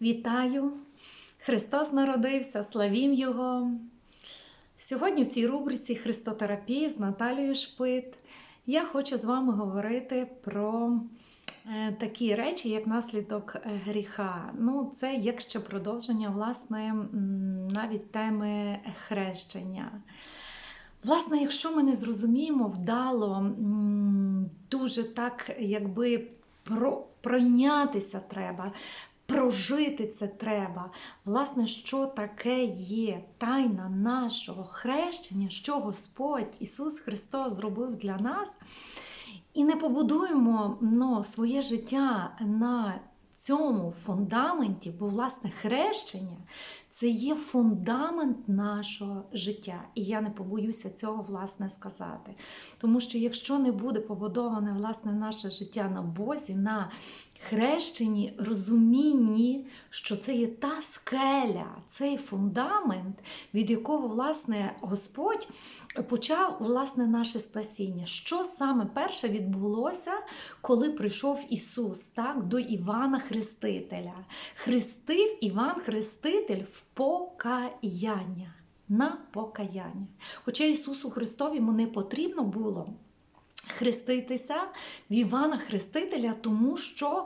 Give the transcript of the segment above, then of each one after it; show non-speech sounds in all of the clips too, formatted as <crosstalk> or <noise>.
Вітаю! Христос народився, славім Його! Сьогодні в цій рубриці Христотерапії з Наталією Шпит я хочу з вами говорити про е, такі речі, як наслідок е, гріха. Ну, це як ще продовження, власне, навіть теми хрещення. Власне, якщо ми не зрозуміємо вдало, дуже так, якби про, пройнятися треба, прожити це треба. Власне, що таке є тайна нашого хрещення, що Господь Ісус Христос зробив для нас, і не побудуємо ну, своє життя на цьому фундаменті, бо власне хрещення це є фундамент нашого життя. І я не побоюся цього власне сказати. Тому що якщо не буде побудоване власне наше життя на Бозі, на хрещенні, розумінні, що це є та скеля, цей фундамент, від якого власне Господь почав власне наше спасіння. Що саме перше відбулося, коли прийшов Ісус так, до Івана Хрестителя? Хрестив Іван Хреститель в покаяння. На покаяння. Хоча Ісусу Христові йому не потрібно було хреститися в Івана Хрестителя, тому що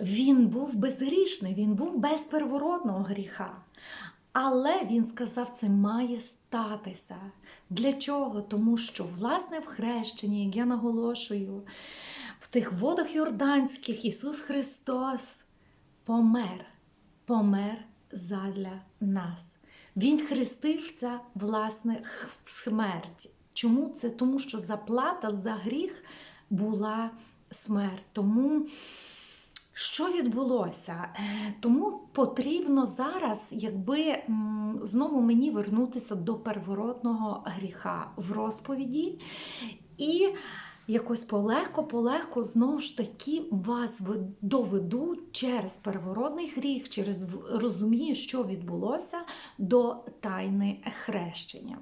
він був безгрішний, він був без первородного гріха. Але він сказав, це має статися. Для чого? Тому що, власне, в хрещенні, як я наголошую, в тих водах Йорданських Ісус Христос помер, помер задля нас. Він хрестився, власне, в смерті. Чому це? Тому що заплата за гріх була смерть. Тому що відбулося? Е, Тому потрібно зараз, якби знову мені вернутися до первородного гріха в розповіді і якось полегко-полегко знову ж таки вас доведу через первородний гріх, через розумію, що відбулося до тайни хрещення.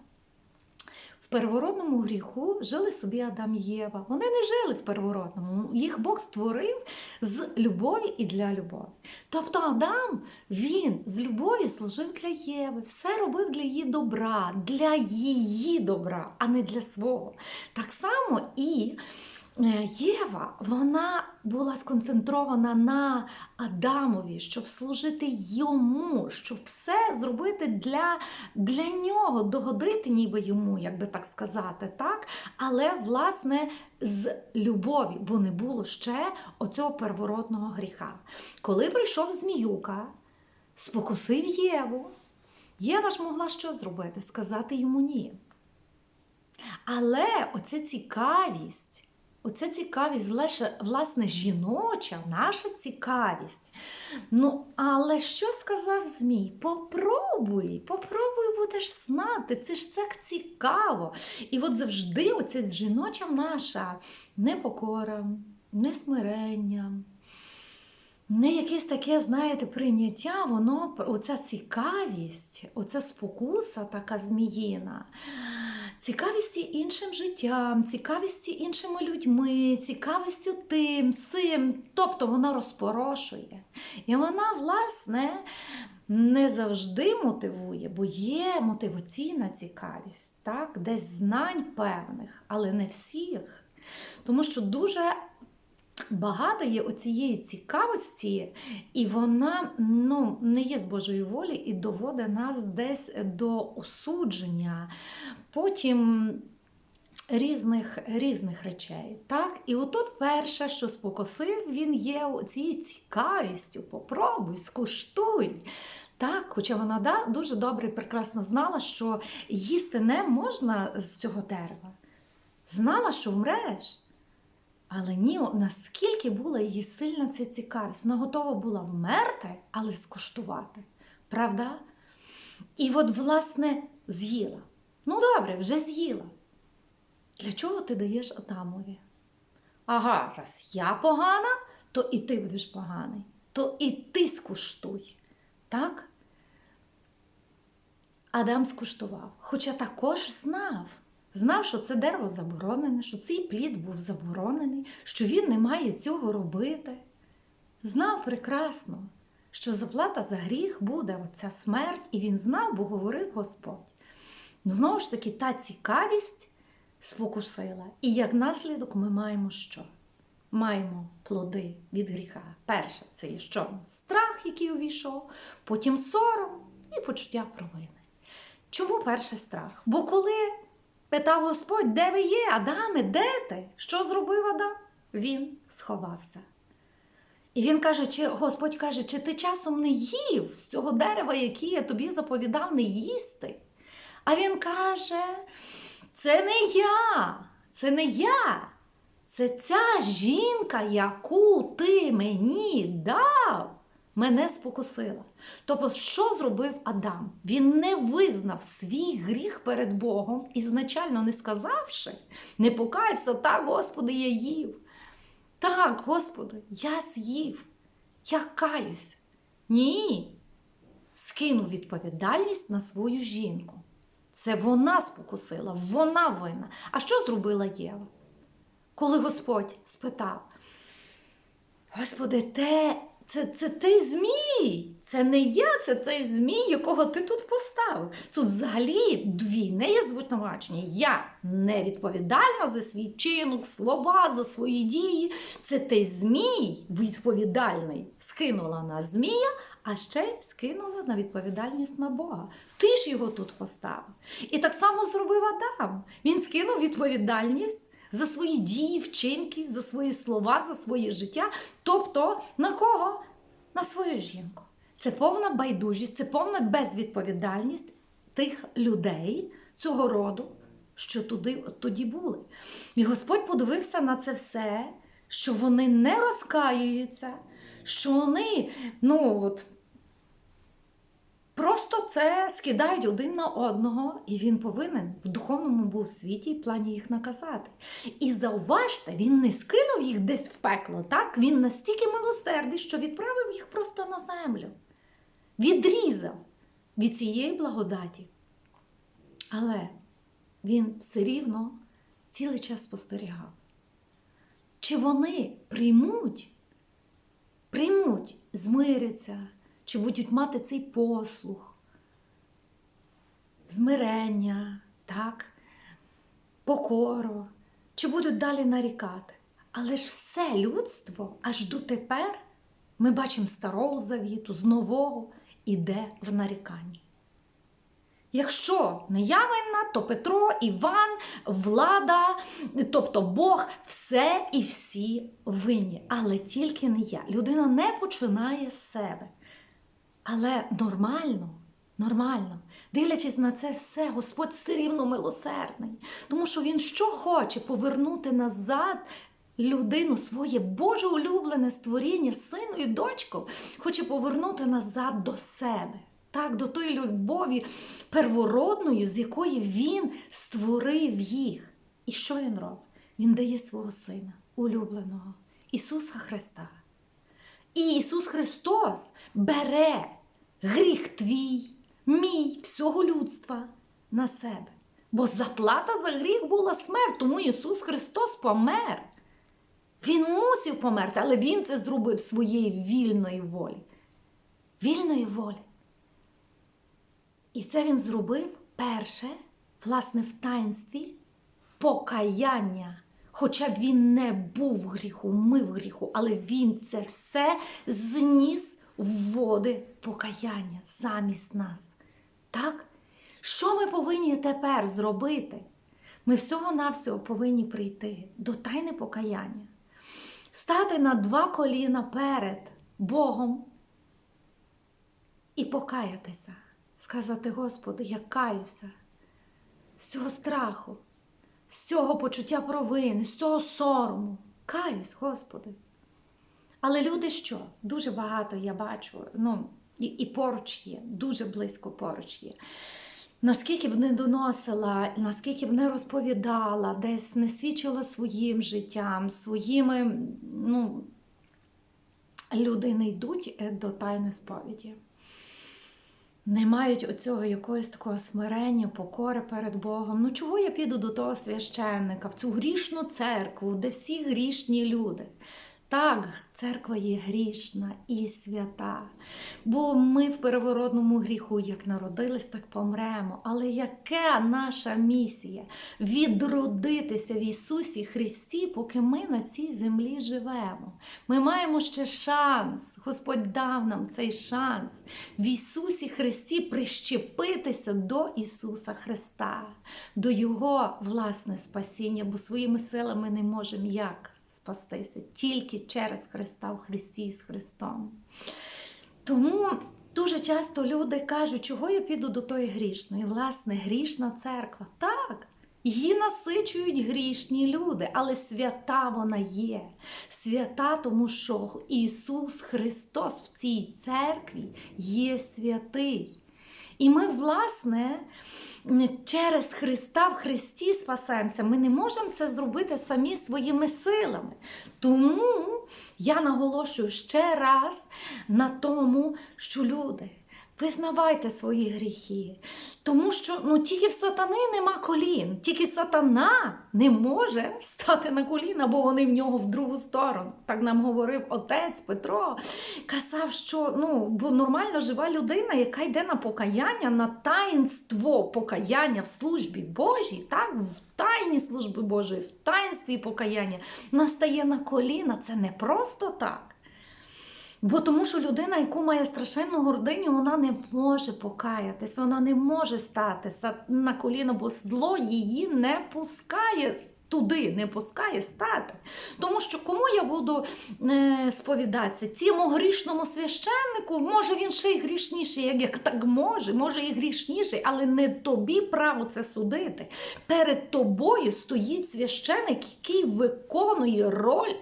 Первородному гріху жили собі Адам і Єва. Вони не жили в первородному. Їх Бог створив з любові і для любові. Тобто Адам, він з любові служив для Єви, все робив для її добра, для її добра, а не для свого. Так само і Єва, вона була сконцентрована на Адамові, щоб служити йому, щоб все зробити для, для нього, догодити ніби йому, як би так сказати, так? але власне з любові, бо не було ще оцього первородного гріха. Коли прийшов Зміюка, спокусив Єву, Єва ж могла що зробити? Сказати йому ні. Але оця цікавість, оця цікавість, власне, жіноча, наша цікавість. Ну, але що сказав Змій? Попробуй, попробуй будеш знати, це ж так цікаво. І от завжди оця жіноча наша непокора, несмирення, не якесь таке, знаєте, прийняття, воно, оця цікавість, оця спокуса така зміїна. Цікавісті іншим життям, цікавістю іншими людьми, цікавістю тим, сим. Тобто вона розпорошує. І вона, власне, не завжди мотивує, бо є мотиваційна цікавість, так? десь знань певних, але не всіх. Тому що дуже багато є оцієї цікавості, і вона ну, не є з Божої волі і доводить нас десь до осудження. Потім різних, різних речей. Так? І отут перше, що спокусив, він є цією цікавістю. Попробуй, скуштуй. Так, хоча вона да, дуже добре і прекрасно знала, що їсти не можна з цього дерева. Знала, що вмреш. Але ні, наскільки була її сильна ця цікавість, вона готова була вмерти, але скуштувати. Правда? І от, власне, з'їла. Ну, добре, вже з'їла. Для чого ти даєш Адамові? Ага, раз я погана, то і ти будеш поганий, то і ти скуштуй. Так? Адам скуштував, хоча також знав. Знав, що це дерево заборонене, що цей плід був заборонений, що він не має цього робити. Знав прекрасно, що заплата за гріх буде оця смерть, і він знав, бо говорив Господь. Знову ж таки, та цікавість спокусила. І як наслідок ми маємо що? Маємо плоди від гріха. Перше, це є що? Страх, який увійшов, потім сором і почуття провини. Чому перше страх? Бо коли питав Господь, де ви є, Адаме, де ти? Що зробив Адам? Він сховався. І він каже, чи Господь каже, чи ти часом не їв з цього дерева, яке я тобі заповідав не їсти? А він каже: це не я, це не я. Це ця жінка, яку ти мені дав, мене спокусила. Тобто, що зробив Адам? Він не визнав свій гріх перед Богом, ізначально не сказавши, не покаявся, так, Господи, я їв. Так, Господи, я з'їв, я каюсь. Ні. Скинув відповідальність на свою жінку. Це вона спокусила, вона винна. А що зробила Єва? Коли Господь спитав: Господи, те, це, це той змій, це не я, це той змій, якого ти тут поставив. Тут взагалі двійне є звинувачення. Я не відповідальна за свій чинок, слова, за свої дії. Це той змій відповідальний скинула на змія, а ще скинула на відповідальність на Бога. Ти ж його тут поставив. І так само зробив Адам. Він скинув відповідальність за свої дії, вчинки, за свої слова, за своє життя. Тобто на кого? На свою жінку. Це повна байдужість, це повна безвідповідальність тих людей цього роду, що туди, тоді були. І Господь подивився на це все, що вони не розкаюються, що вони, ну от. Просто це скидають один на одного, і він повинен в духовному був світі і плані їх наказати. І зауважте, він не скинув їх десь в пекло, так? Він настільки милосердий, що відправив їх просто на землю, відрізав від цієї благодаті. Але він все рівно цілий час спостерігав. Чи вони приймуть, приймуть, змиряться, чи будуть мати цей послух, змирення, так, покору, чи будуть далі нарікати. Але ж все людство аж дотепер ми бачимо старого завіту, з нового іде в наріканні. Якщо не я винна, то Петро, Іван, влада, тобто Бог, все і всі винні, але тільки не я. Людина не починає з себе. Але нормально, нормально, дивлячись на це все, Господь все рівно милосердний, тому що Він що хоче повернути назад людину, своє Боже улюблене створіння, сину і дочку, хоче повернути назад до себе. Так, до тої любові первородної, з якої він створив їх. І що він робить? Він дає свого сина, улюбленого, Ісуса Христа. І Ісус Христос бере гріх твій, мій, всього людства на себе. Бо заплата за гріх була смерть, тому Ісус Христос помер. Він мусив померти, але Він це зробив своєї вільної волі. Вільної волі. І це він зробив перше, власне, в таїнстві покаяння. Хоча б він не був в гріху, ми в гріху, але він це все зніс в води покаяння замість нас. Так? Що ми повинні тепер зробити? Ми всього-навсього повинні прийти до тайни покаяння, стати на два коліна перед Богом і покаятися сказати, Господи, я каюся з цього страху, з цього почуття провини, з цього сорому. Каюсь, Господи. Але люди що? Дуже багато я бачу, ну, і, і поруч є, дуже близько поруч є. Наскільки б не доносила, наскільки б не розповідала, десь не свідчила своїм життям, своїми, ну, люди не йдуть е, до тайни сповіді не мають оцього якогось такого смирення, покори перед Богом. Ну чого я піду до того священника, в цю грішну церкву, де всі грішні люди? Так, церква є грішна і свята. Бо ми в переворотному гріху як народились, так помремо. Але яка наша місія? Відродитися в Ісусі Христі, поки ми на цій землі живемо. Ми маємо ще шанс. Господь дав нам цей шанс в Ісусі Христі прищепитися до Ісуса Христа, до Його власне спасіння, бо своїми силами не можемо як спастися, тільки через Христа в Христі з Христом. Тому дуже часто люди кажуть, чого я піду до тої грішної. Власне, грішна церква. Так. Її насичують грішні люди, але свята вона є. Свята, тому що Ісус Христос в цій церкві є святий. І ми, власне, через Христа в Христі спасаємося. Ми не можемо це зробити самі своїми силами. Тому я наголошую ще раз на тому, що люди. Визнавайте свої гріхи, тому що ну, тільки в сатани нема колін, тільки сатана не може стати на коліна, бо вони в нього в другу сторону. Так нам говорив отець Петро. Казав, що ну, бо нормально жива людина, яка йде на покаяння, на таїнство покаяння в службі Божій, так, в тайні служби Божої, в таїнстві покаяння, настає на коліна. Це не просто так. Бо тому, що людина, яку має страшенну гординю, вона не може покаятись, вона не може стати на коліно, бо зло її не пускає. Туди не пускає стати. Тому що кому я буду е, сповідатися? Цьому грішному священнику, може він ще й грішніший, як, як так може, може і грішніший, але не тобі право це судити. Перед тобою стоїть священик, який виконує роль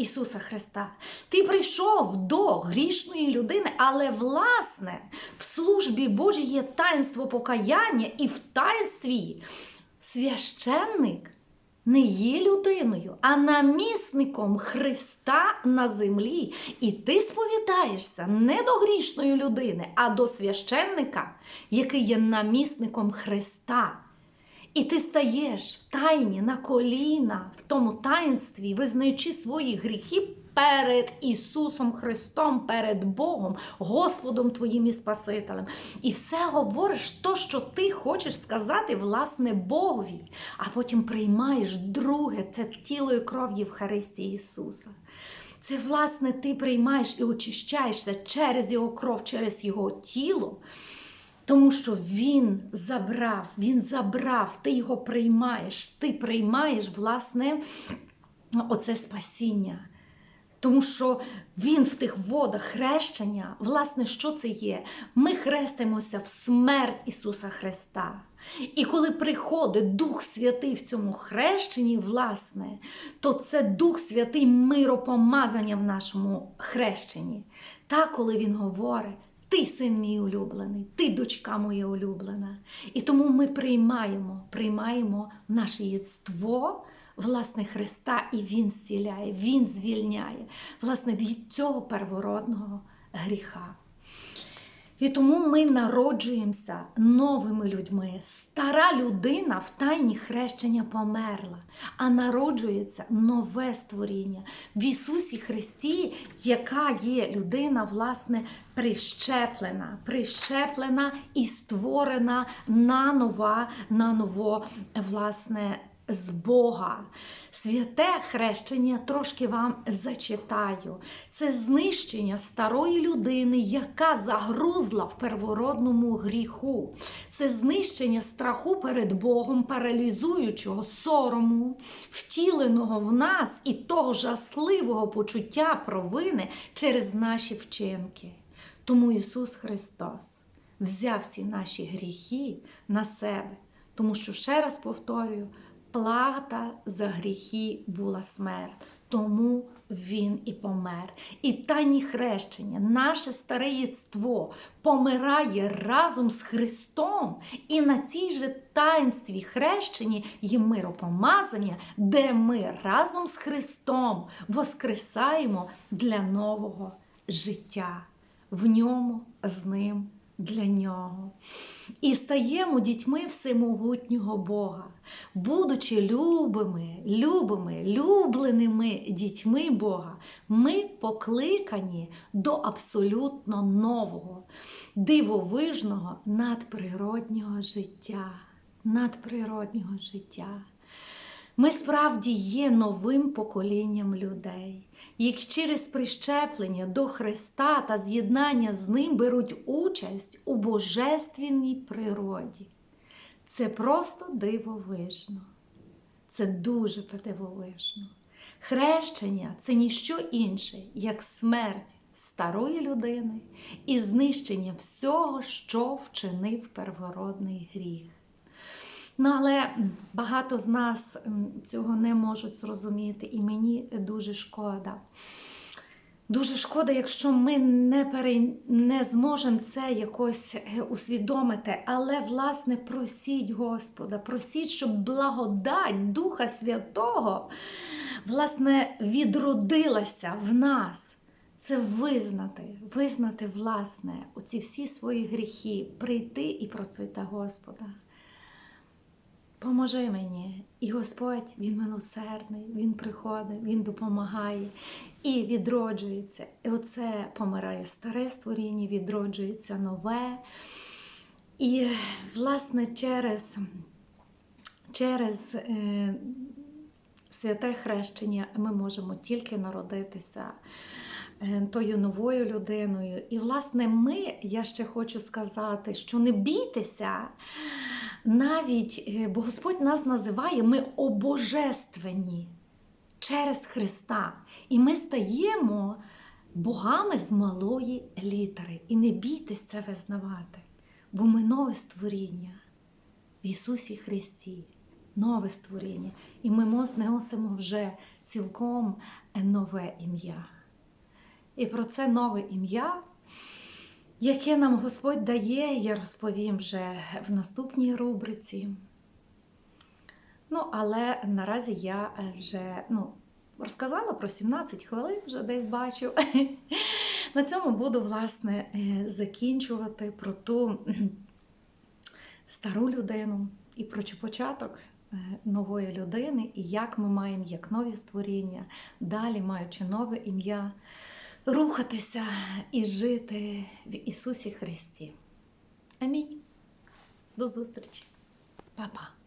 Ісуса Христа. Ти прийшов до грішної людини, але власне в службі Божій є таїнство покаяння, і в таїнстві священник не є людиною, а намісником Христа на землі. І ти сповідаєшся не до грішної людини, а до священника, який є намісником Христа. І ти стаєш в тайні на коліна в тому таїнстві, визнаючи свої гріхи перед Ісусом Христом, перед Богом, Господом Твоїм і Спасителем. І все говориш то, що ти хочеш сказати, власне, Богові, а потім приймаєш друге це тіло і кров Євхаристії Ісуса. Це, власне, ти приймаєш і очищаєшся через Його кров, через Його тіло. Тому що Він забрав, Він забрав, ти його приймаєш, ти приймаєш, власне, оце спасіння. Тому що Він в тих водах хрещення, власне, що це є? Ми хрестимося в смерть Ісуса Христа. І коли приходить Дух Святий в цьому хрещенні, власне, то це Дух Святий миропомазання в нашому хрещенні. Так, коли Він говорить. Ти син мій улюблений, ти дочка моя улюблена. І тому ми приймаємо, приймаємо наше єдство. власне, Христа, і Він зціляє, Він звільняє власне, від цього первородного гріха. І тому ми народжуємося новими людьми. Стара людина в тайні хрещення померла, а народжується нове створіння в Ісусі Христі, яка є людина, власне, прищеплена, прищеплена і створена нанова, наново, власне, з Бога. Святе хрещення трошки вам зачитаю. Це знищення старої людини, яка загрузла в первородному гріху. Це знищення страху перед Богом, паралізуючого сорому, втіленого в нас і того жасливого почуття провини через наші вчинки. Тому Ісус Христос взяв всі наші гріхи на себе. Тому що, ще раз повторюю, плата за гріхи була смерть. Тому він і помер. І тайні хрещення, наше старе єство помирає разом з Христом. І на цій же таїнстві хрещенні є миропомазання, де ми разом з Христом воскресаємо для нового життя. В ньому з ним для нього. І стаємо дітьми всемогутнього Бога, будучи любими, любими, любленими дітьми Бога, ми покликані до абсолютно нового, дивовижного надприроднього життя. Надприроднього життя. Ми справді є новим поколінням людей, які через прищеплення до Христа та з'єднання з Ним беруть участь у божественній природі. Це просто дивовижно. Це дуже дивовижно. Хрещення це ніщо інше, як смерть старої людини і знищення всього, що вчинив первородний гріх. Ну, але багато з нас цього не можуть зрозуміти, і мені дуже шкода. Дуже шкода, якщо ми не, пере... не зможемо це якось е, усвідомити. Але, власне, просіть Господа, просіть, щоб благодать Духа Святого власне, відродилася в нас. Це визнати, визнати, власне, оці всі свої гріхи, прийти і просити Господа. Поможи мені. І Господь, Він милосердний, Він приходить, Він допомагає і відроджується. І оце помирає старе створіння, відроджується нове. І, власне, через, через е, святе хрещення ми можемо тільки народитися тою новою людиною. І, власне, ми, я ще хочу сказати, що не бійтеся навіть, е, бо Господь нас називає ми обожествені через Христа. І ми стаємо богами з малої літери. І не бійтесь це визнавати, бо ми нове створіння в Ісусі Христі. Нове створіння. І ми носимо вже цілком нове ім'я. І про це нове ім'я яке нам Господь дає, я розповім вже в наступній рубриці. Ну, але наразі я е, вже ну, розказала про 17 хвилин, вже десь бачу. <laughs> На цьому буду, власне, е, закінчувати про ту стару людину і про початок е, нової людини, і як ми маємо, як нові створіння, далі маючи нове ім'я рухатися і жити в Ісусі Христі. Амінь. До зустрічі. Па-па.